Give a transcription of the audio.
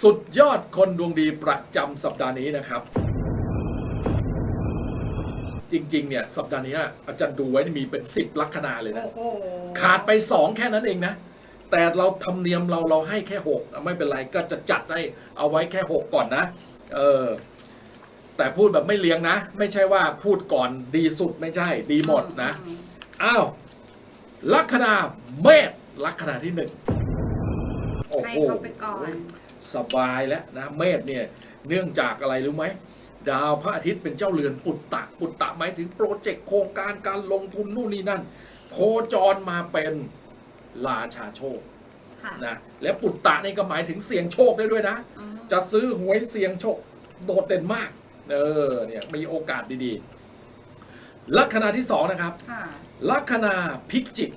สุดยอดคนดวงดีประจำสัปดาห์นี้นะครับ จริง ๆ เนี่ยสัปดาห์นี้อาจารย์ดูไว้นี่มีเป็น10ลัคนาเลยนะโอ้โหขาดไป2แค่นั้นเองนะ แต่เราทำเนียมเราเราให้แค่6ไม่เป็นไรก็จะจัดให้เอาไว้แค่6ก่อนนะ เออ แต่พูดแบบไม่เลี้ยงนะ ไม่ใช่ว่าพูดก่อนดีสุดไม่ใช่ ดีหมดนะอืมอ้าวลัคนาเมษลัคนาที่หนึ่งโอ้ให้โหเขาไปก่อน สบายแล้วนะเมษเนี่ยเนื่องจากอะไรรู้ไหมดาวพระอาทิตย์เป็นเจ้าเรือนปุตตะปุตตะหมายถึงโปรเจกต์โครงการการลงทุนนู่นนี่นั่น โคจรมาเป็นราชาโชคค่ะนะและปุตตะนี่ก็หมายถึงเสี่ยงโชคได้ด้วยนะอืมจะซื้อหวยเสี่ยงโชคโดดเด่นมากเออเนี่ยมีโอกาสดีๆ ลัคนาที่สองนะครับค่ะลัคนาพิจิก